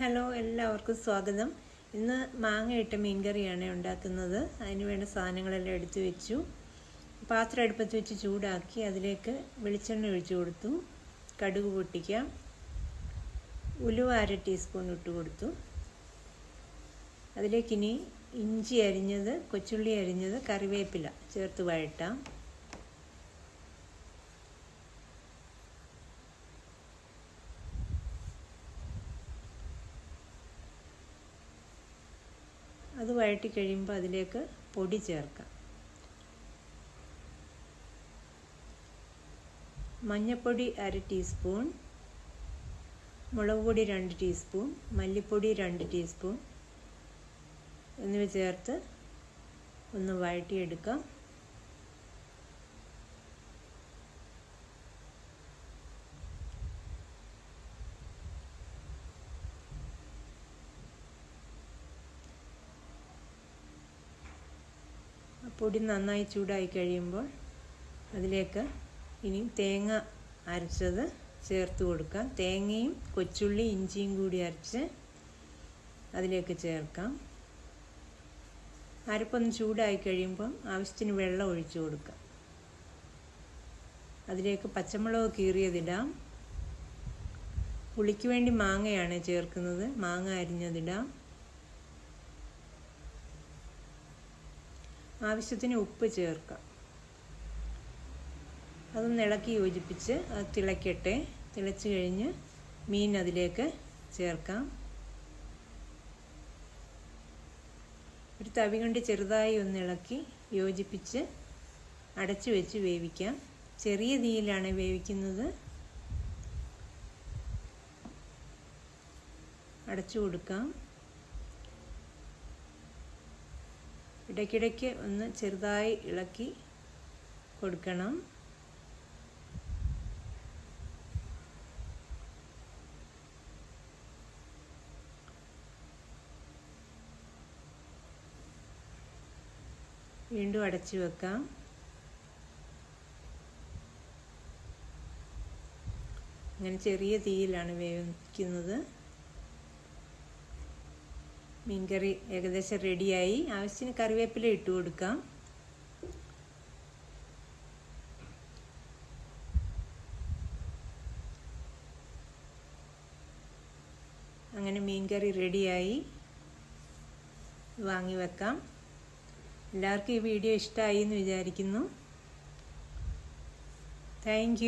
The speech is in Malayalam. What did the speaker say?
ഹലോ എല്ലാവർക്കും സ്വാഗതം. ഇന്ന് മാങ്ങ ഇട്ട മീൻകറിയാണ് ഉണ്ടാക്കുന്നത്. അതിന് വേണ്ട സാധനങ്ങളെല്ലാം എടുത്തു വെച്ചു. പാത്രം അടുപ്പത്ത് വെച്ച് ചൂടാക്കി അതിലേക്ക് വെളിച്ചെണ്ണ ഒഴിച്ചു കൊടുത്തു. കടുക് പൊട്ടിക്കാം. ഉലുവ അര ടീസ്പൂൺ ഇട്ട് കൊടുത്തു. അതിലേക്കിനി ഇഞ്ചി അരിഞ്ഞത് കൊച്ചുള്ളി അരിഞ്ഞത് കറിവേപ്പില ചേർത്ത് വഴട്ടാം അത് വഴറ്റി കഴിയുമ്പോൾ അതിലേക്ക് പൊടി ചേർക്കാം. മഞ്ഞൾപ്പൊടി അര ടീസ്പൂൺ മുളക് പൊടി രണ്ട് ടീസ്പൂൺ മല്ലിപ്പൊടി രണ്ട് ടീസ്പൂൺ എന്നിവ ചേർത്ത് ഒന്ന് വഴറ്റിയെടുക്കാം. പൊടി നന്നായി ചൂടായി കഴിയുമ്പോൾ അതിലേക്ക് ഇനി തേങ്ങ അരച്ചത് ചേർത്ത് കൊടുക്കാം. തേങ്ങയും കൊച്ചുള്ളി ഇഞ്ചിയും കൂടി അരച്ച് അതിലേക്ക് ചേർക്കാം. അരപ്പൊന്ന് ചൂടായി കഴിയുമ്പം ആവശ്യത്തിന് വെള്ളം ഒഴിച്ചു കൊടുക്കാം. അതിലേക്ക് പച്ചമുളക് കീറിയതിടാം പുളിക്ക് വേണ്ടി മാങ്ങയാണ് ചേർക്കുന്നത്. മാങ്ങ അരിഞ്ഞതിടാം ആവശ്യത്തിന് ഉപ്പ് ചേർക്കാം. അതൊന്ന് ഇളക്കി യോജിപ്പിച്ച് അത് തിളയ്ക്കട്ടെ തിളച്ച് കഴിഞ്ഞ് മീൻ അതിലേക്ക് ചേർക്കാം. ഒരു തവി കൊണ്ട് ചെറുതായി ഒന്ന് ഇളക്കി യോജിപ്പിച്ച് അടച്ചു വെച്ച് വേവിക്കാം. ചെറിയ തീയിലാണ് വേവിക്കുന്നത്. അടച്ചു കൊടുക്കാം. ഇടയ്ക്കിടയ്ക്ക് ഒന്ന് ചെറുതായി ഇളക്കി കൊടുക്കണം. വീണ്ടും അടച്ചു വെക്കാം. അങ്ങനെ ചെറിയ തീയിലാണ് വേവിക്കുന്നത്. മീൻകറി ഏകദേശം റെഡിയായി. ആവശ്യത്തിന് കറിവേപ്പില ഇട്ട് കൊടുക്കാം. അങ്ങനെ മീൻകറി റെഡിയായി. വാങ്ങി വെക്കാം. എല്ലാവർക്കും ഈ വീഡിയോ ഇഷ്ടമായി എന്ന് വിചാരിക്കുന്നു. താങ്ക്